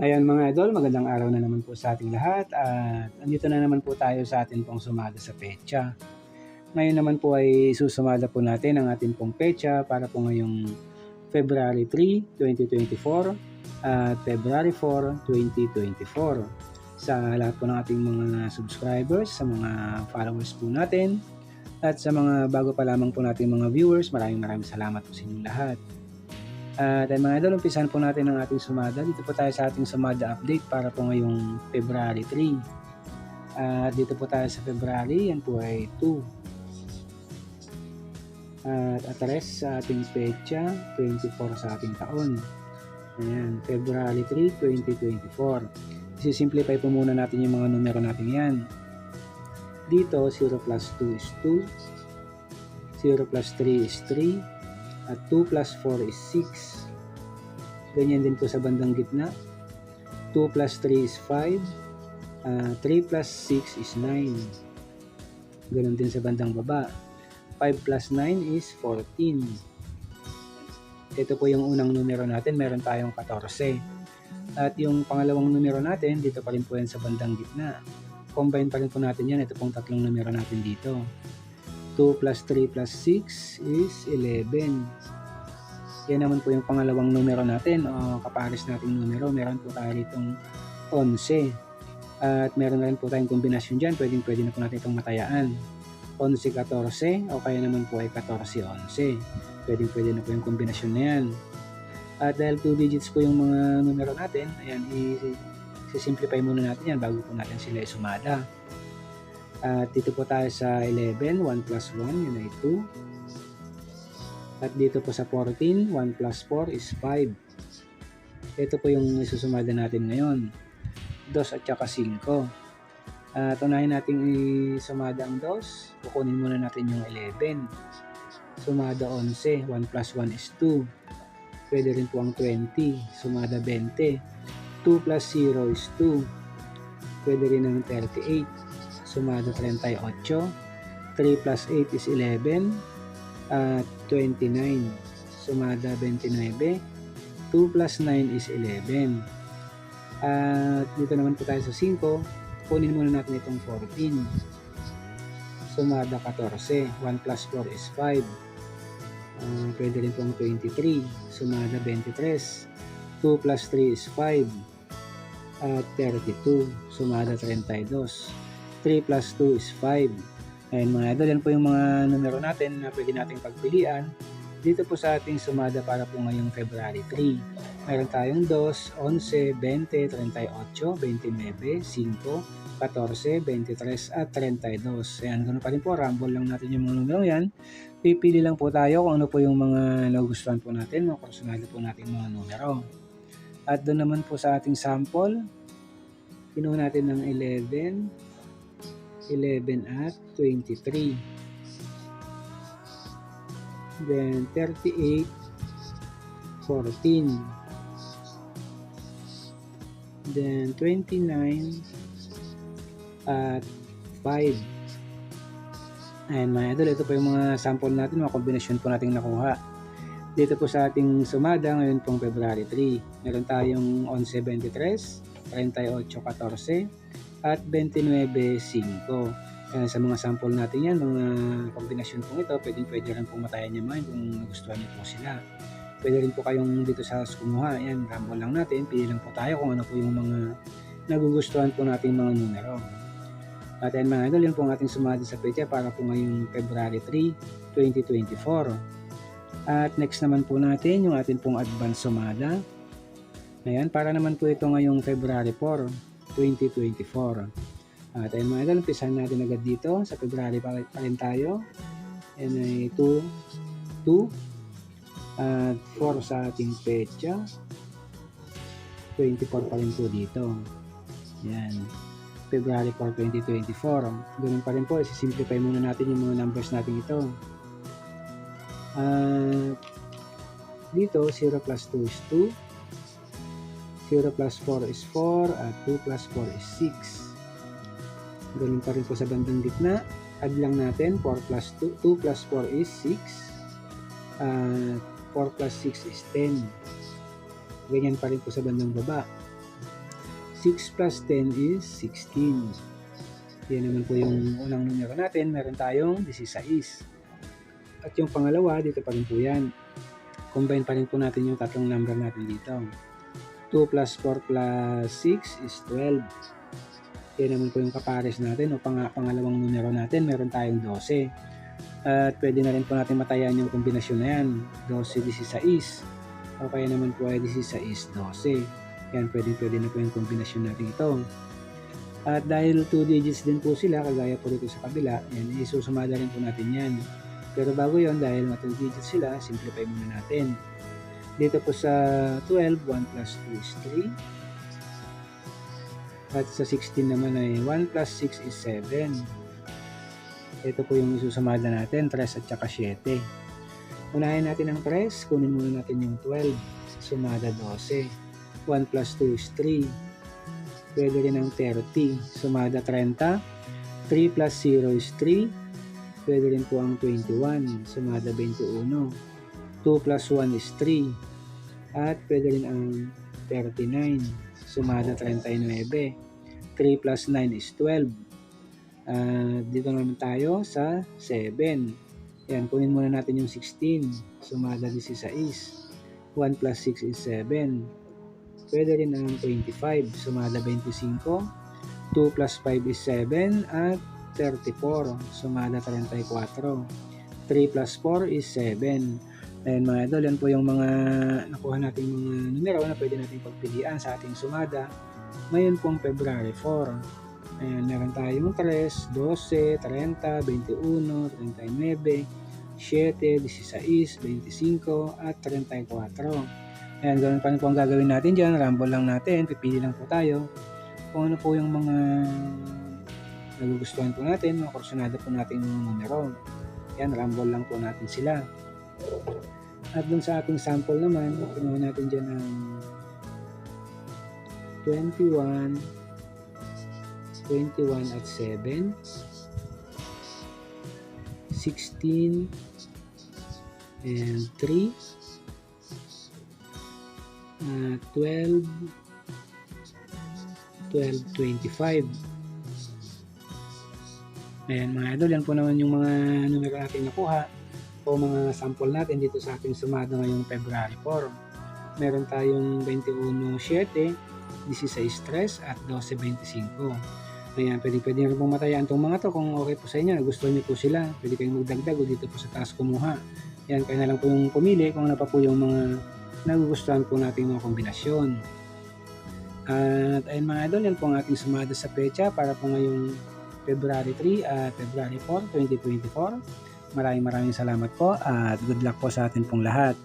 Ayan mga idol, magandang araw na naman po sa ating lahat at andito na naman po tayo sa ating pong sumada sa pecha. Ngayon naman po ay susumada po natin ang ating pong pecha para po ngayong February 3, 2024 at February 4, 2024. Sa lahat po ng ating mga subscribers, sa mga followers po natin at sa mga bago pa lamang po nating mga viewers, maraming maraming salamat po sa inyong lahat. At uh, mga idol, umpisan po natin ang ating sumada. Dito po tayo sa ating sumada update para po ngayong February 3. At dito po tayo sa February, yan po ay 2. At atres sa ating pecha, 24 sa ating taon. Ayan, February 3, 2024. Isi-simplify po muna natin yung mga numero natin yan. Dito, 0 plus 2 is 2. 0 plus 3 is 3 at 2 plus 4 is 6. Ganyan din po sa bandang gitna. 2 plus 3 is 5. Uh, 3 plus 6 is 9. Ganon din sa bandang baba. 5 plus 9 is 14. Ito po yung unang numero natin. Meron tayong 14. At yung pangalawang numero natin, dito pa rin po yan sa bandang gitna. Combine pa rin po natin yan. Ito pong tatlong numero natin dito. 2 plus 3 plus 6 is 11. Yan naman po yung pangalawang numero natin o kapares nating numero. Meron po tayo ditong 11. At meron na rin po tayong kombinasyon dyan. Pwedeng pwede na po natin itong matayaan. 11-14 o kaya naman po ay 14-11. Pwedeng pwede na po yung kombinasyon na yan. At dahil 2 digits po yung mga numero natin, ayan, i-simplify muna natin yan bago po natin sila isumada. At dito po tayo sa 11, 1 plus 1, yun ay 2. At dito po sa 14, 1 plus 4 is 5. Ito po yung isusumada natin ngayon. 2 at saka 5. At unahin natin isumada ang 2. Kukunin muna natin yung 11. Sumada 11, 1 plus 1 is 2. Pwede rin po ang 20. Sumada 20. 2 plus 0 is 2. Pwede rin ang 38 sumada 38. 3 plus 8 is 11. At 29. Sumada 29. 2 plus 9 is 11. At dito naman po tayo sa 5. Kunin muna natin itong 14. Sumada 14. 1 plus 4 is 5. Uh, pwede rin pong 23. Sumada 23. 2 plus 3 is 5. At 32. Sumada 32. 3 plus 2 is 5. Ayan mga idol, yan po yung mga numero natin na pwede nating pagpilian dito po sa ating sumada para po ngayong February 3. Meron tayong 2, 11, 20, 38, 29, 5, 14, 23 at 32. Ayan, ganoon pa rin po, rumble lang natin yung mga numero yan. Pipili lang po tayo kung ano po yung mga nagustuhan po natin, mga personal po natin mga numero. At doon naman po sa ating sample, kinuha natin ng 11, 11 at 23. Then 38, 14. Then 29 at 5. Ayan mga idol, ito po yung mga sample natin, mga kombinasyon po natin nakuha. Dito po sa ating sumada ngayon pong February 3. Meron tayong 11.23, 38.14, at 29.5. Kaya sa mga sample natin yan, mga kombinasyon pong ito, pwedeng pwede rin pong matayan nyo man kung nagustuhan nyo po sila. Pwede rin po kayong dito sa kumuha, yan, ramble lang natin, pili lang po tayo kung ano po yung mga nagugustuhan po nating mga numero. At yan mga idol, yun po ang ating sumati sa petya para po ngayong February 3, 2024. At next naman po natin yung ating pong advance sumada. Ayan, para naman po ito ngayong February 4, 2024. At ayun mga idol, umpisahan natin agad dito. Sa February pa, pa rin tayo. And ay 2, 2, at 4 sa ating pecha. 24 pa rin po dito. Yan. February 4, 2024. Ganun pa rin po, isi-simplify muna natin yung mga numbers natin ito. At dito, 0 plus 2 is 2. 0 plus 4 is 4 at 2 plus 4 is 6. Ganun pa rin po sa bandang gitna. Add lang natin 4 plus 2, 2 plus 4 is 6 at 4 plus 6 is 10. Ganyan pa rin po sa bandang baba. 6 plus 10 is 16. Yan naman po yung unang numero natin. Meron tayong 16. At yung pangalawa, dito pa rin po yan. Combine pa rin po natin yung tatlong number natin dito. 2 plus 4 plus 6 is 12. Yan naman po yung kapares natin o pang pangalawang numero natin. Meron tayong 12. At pwede na rin po natin matayan yung kombinasyon na yan. 12, 16. O kaya naman po ay 16, 12. Yan, pwede pwede na po yung kombinasyon natin ito. At dahil 2 digits din po sila, kagaya po dito sa kabila, yan, isusumada rin po natin yan. Pero bago yon dahil mga 2 digits sila, simplify muna natin. Dito po sa 12, 1 plus 2 is 3. At sa 16 naman ay 1 plus 6 is 7. Ito po yung isusumada natin, 3 at saka 7. Unahin natin ang 3, kunin muna natin yung 12. Sumada 12. 1 plus 2 is 3. Pwede rin ang 30. Sumada 30. 3 plus 0 is 3. Pwede rin po ang 21. Sumada 21. 2 plus 1 is 3. At pwede rin ang 39. Sumada 39. 3 plus 9 is 12. Uh, dito naman tayo sa 7. Yan, kunin muna natin yung 16. Sumada 16. 1 plus 6 is 7. Pwede rin ang 25. Sumada 25. 2 plus 5 is 7. At 34. Sumada 34. 3 plus 4 is 7. Ayan mga idol, yan po yung mga nakuha natin mga numero na pwede natin pagpilian sa ating sumada. Ngayon pong February 4. Ayan, meron tayong 3, 12, 30, 21, 39, 7, 16, 25, at 34. Ayan, ganun pa rin po ang gagawin natin dyan. Rumble lang natin. Pipili lang po tayo. Kung ano po yung mga nagugustuhan po natin, mga kursunada po natin yung numero. Yan, rumble lang po natin sila. At dun sa ating sample naman, pinuha natin dyan ng 21, 21 at 7, 16, and 3, uh, 12, 12, 25. Ayan mga idol, yan po naman yung mga numero natin nakuha o mga sample natin dito sa ating sumada ngayong February 4. Meron tayong 21.7, 16.3 at 12.25. Ayan, pwede pwede rin pong matayaan itong mga to kung okay po sa inyo, nagustuhan niyo po sila. Pwede kayong magdagdag o dito po sa taas kumuha. Yan, kaya na lang po yung pumili kung ano pa po yung mga nagugustuhan po nating mga kombinasyon. At ayun mga idol, yan po ang ating sumada sa pecha para po ngayong February 3 at February 4, 2024. Maraming maraming salamat po at good luck po sa atin pong lahat.